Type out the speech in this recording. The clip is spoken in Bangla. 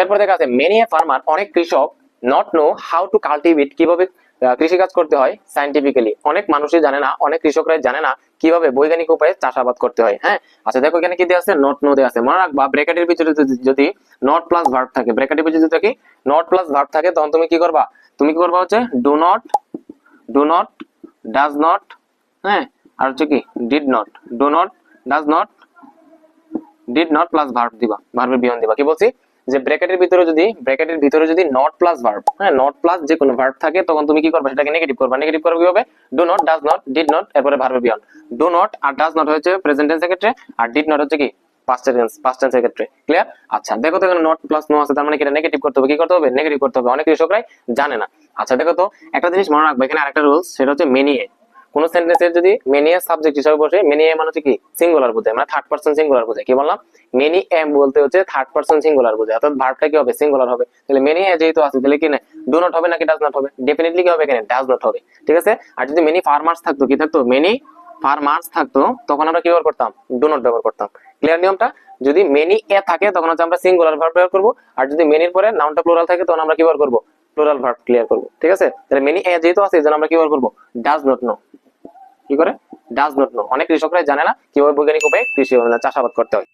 এরপর দেখা আছে মেনি এ ফার্মার অনেক কৃষক not know how to cultivate কীভাবে আহ, কৃষিকাজ করতে হয় সাইন্টিফিক্যালি অনেক মানুষই জানে না অনেক কৃষকরাই জানে না কীভাবে বৈজ্ঞানিক উপায়ে চাষাবাদ করতে হয় হ্যাঁ? আচ্ছা দেখো এখানে কি দেওয়া আছে? নট নো দেওয়া আছে। মনে রাখবা ব্র্যাকেটের ভিতরে যদি নট প্লাস ভার্ব থাকে ব্র্যাকেটের ভিতরে যদি থাকে নট প্লাস ভার্ব থাকে তখন তুমি কি করবা? তুমি কি করবা হচ্ছে do not do not does not হ্যাঁ? আর হচ্ছে কি did not do not does not did not plus verb দিবা ভার্বের বিয়ন দিবা। কি বলছি? যে ব্র্যাকেটের ভিতরে যদি ব্র্যাকেটের ভিতরে যদি নট প্লাস ভার্ব হ্যাঁ নট প্লাস যে কোনো ভার্ব থাকে, তখন তুমি কি করবে? সেটাকে নেগেটিভ করবে। নেগেটিভ করবে কীভাবে? Do not does not did not এরপরে ভার্বের বিয়ন ডু নট আর ডাজ নট হচ্ছে প্রেজেন্ট টেন্সের ক্ষেত্রে, আর ডিড নট হচ্ছে কি? পাস্ট টেন্স পাস্ট টেন্সের ক্ষেত্রে। ক্লিয়ার আচ্ছা দেখো তো এখানে নট প্লাস নো আছে, তার মানে কি নেগেটিভ করতে হবে? কি করতে হবে? নেগেটিভ করতে হবে। অনেক কৃষকরাই জানে না। আচ্ছা দেখো তো, একটা জিনিস মনে রাখবে, এখানে আরেকটা রুলস সেটা হচ্ছে মেনিয়ে কোন সেন্টেন্সের যদি মেনি সাবজেক্ট হিসেবে বসে মেনি এ মানে হচ্ছে কি? সিঙ্গুলার বোঝায় মানে থার্ড পার্সন সিঙ্গুলার বোঝায়। কি বললাম? মেনি এম বলতে হচ্ছে থার্ড পার্সন সিঙ্গুলার বোঝায়। অর্থাৎ ভার্বটা কি হবে? সিঙ্গুলার হবে। তাহলে মেনি এ যেহেতু আছে, তাহলে কি না ডু নট হবে নাকি ডাজ নট হবে? ডেফিনেটলি কি হবে এখানে? ডাজ নট হবে। ঠিক আছে? আর যদি মেনি ফার্মার্স থাকতো, কি থাকতো? মেনি ফার্মার্স থাকতো, তখন আমরা কি ব্যবহার করতাম? ডু নট ব্যবহার করতাম। ক্লিয়ার নিয়মটা? যদি মেনি এ থাকে, তখন হচ্ছে আমরা সিঙ্গুলার ভার্ব ব্যবহার করব। আর যদি মেনির পরে নাউনটা প্লুরাল থাকে, তখন আমরা কি ব্যবহার করব? প্লুরাল ভার্ব ক্লিয়ার করব। ঠিক আছে? তাহলে মেনি এ যেহেতু আছে, এই আমরা কি ব্যবহার করব? Does not know does not know অনেক কৃষকরাই জানে না কীভাবে বৈজ্ঞানিক উপায়ে কৃষি চাষাবাদ করতে হয়।